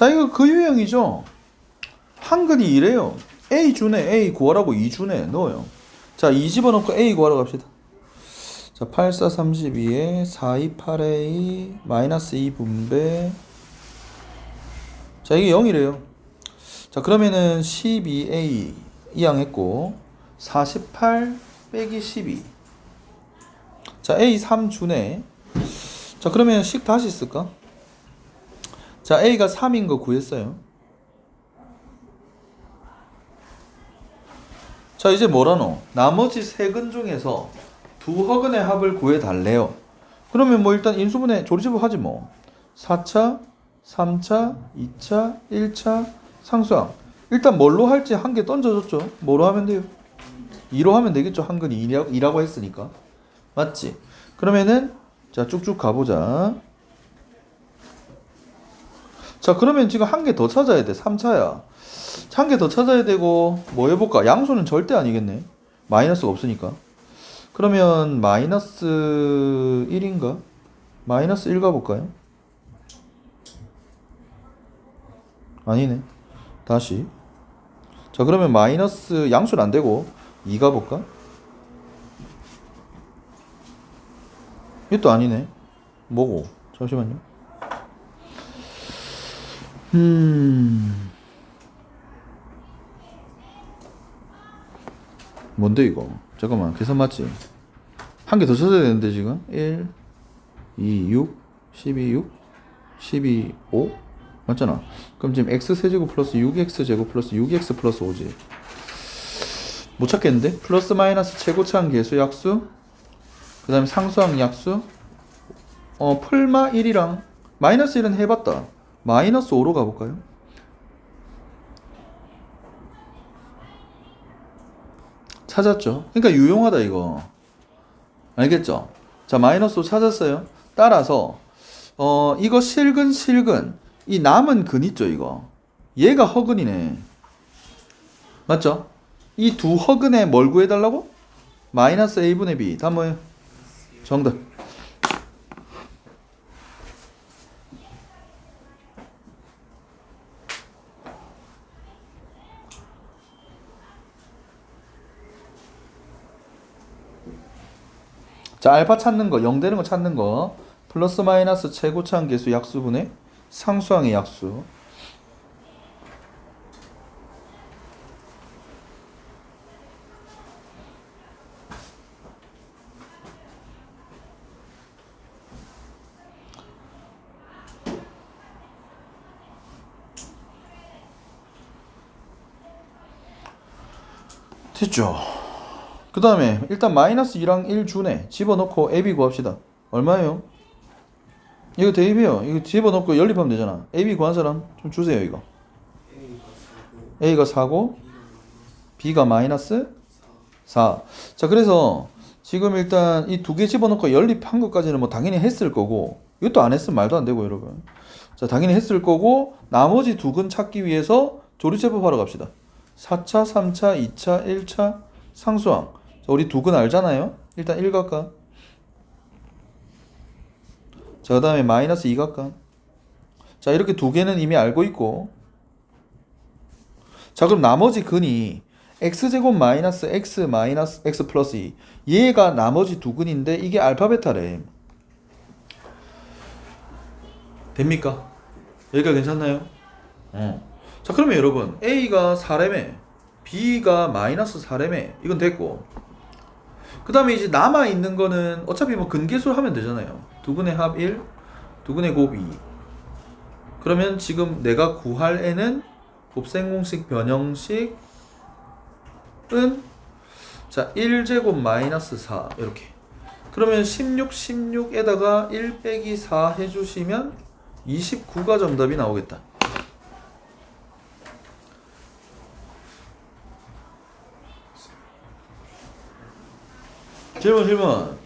자, 이거 그 유형이죠. 한글이 이래요. A 주네, A 구하라고 2 주네, 넣어요. 자, 2 집어넣고 A 구하러 갑시다. 자, 8, 4, 32에 4, 2, 8A 마이너스 2 분배. 자, 이게 0이래요. 자, 그러면은 12A 이항했고 48 빼기 12. 자, A 3 주네. 자, 그러면 식 다시 쓸까? 자, A가 3인 거 구했어요. 자, 이제 뭐라노? 나머지 세 근 중에서 두 허근의 합을 구해 달래요. 그러면 뭐 일단 인수분해 조리집업 하지 뭐. 4차, 3차, 2차, 1차, 상수항. 일단 뭘로 할지 한 개 던져줬죠. 뭐로 하면 돼요? 2로 하면 되겠죠. 한근이 2라고 했으니까. 맞지? 그러면은 자 쭉쭉 가보자. 자 그러면 지금 한 개 더 찾아야 돼. 3차야. 한 개 더 찾아야 되고 뭐 해볼까? 양수는 절대 아니겠네. 마이너스가 없으니까. 그러면 마이너스 1인가? 마이너스 1 가볼까요? 아니네. 다시. 자 그러면 마이너스 양수는 안 되고 2 가볼까? 이것도 아니네. 뭐고? 잠시만요. 음. 뭔데 이거? 잠깐만 계산 맞지? 한 개 더 찾아야 되는데 지금 1 2 6 12 6 12 5 맞잖아. 그럼 지금 x 세제곱 플러스 6x 제곱 플러스 6x 플러스 5지. 못 찾겠는데? 플러스 마이너스 최고차항 계수 약수 그 다음에 상수항 약수 어 풀마 1이랑 마이너스 1은 해봤다 마이너스 5로 가볼까요? 찾았죠? 그러니까 유용하다 이거 알겠죠? 자 마이너스 5 찾았어요 따라서 어 이거 실근 실근 이 남은 근 있죠 이거 얘가 허근이네 맞죠? 이 두 허근에 뭘 구해달라고? 마이너스 a분의 b 다 뭐예요? 정답 자 알파 찾는 거 0 되는 거 찾는 거. 플러스 마이너스 최고차항 계수 약수분의 상수항의 약수. 됐죠 그 다음에 일단 마이너스 2랑 1 주네 집어넣고 AB 구합시다. 얼마예요? 이거 대입해요. 이거 집어넣고 연립하면 되잖아. AB 구한 사람 좀 주세요 이거. A가 4고 B가 마이너스 4. 자 그래서 지금 일단 이 두 개 집어넣고 연립한 것까지는 뭐 당연히 했을 거고 이것도 안 했으면 말도 안 되고 여러분. 자 당연히 했을 거고 나머지 두 근 찾기 위해서 조리제법 하러 갑시다. 4차, 3차, 2차, 1차 상수항. 자, 우리 두근 알잖아요 일단 1 갈까 자, 그 다음에 마이너스 2 갈까? 자, 이렇게 두 개는 이미 알고 있고. 자, 그럼 나머지 근이 x제곱 마이너스 x 마이너스 x 플러스 2. 얘가 나머지 두 근인데 이게 알파 베타래. 됩니까? 여기가 괜찮나요? 어. 자, 그러면 여러분, a가 4렘에 b가 마이너스 4렘에 이건 됐고. 그 다음에 이제 남아있는 거는 어차피 뭐 근계수를 하면 되잖아요. 두 근의 합 1, 두 근의 곱 2. 그러면 지금 내가 구할 애는 곱셈공식 변형식은 자 1제곱 마이너스 4 이렇게 그러면 16, 16에다가 1 빼기 4 해주시면 29가 정답이 나오겠다. 질문 질문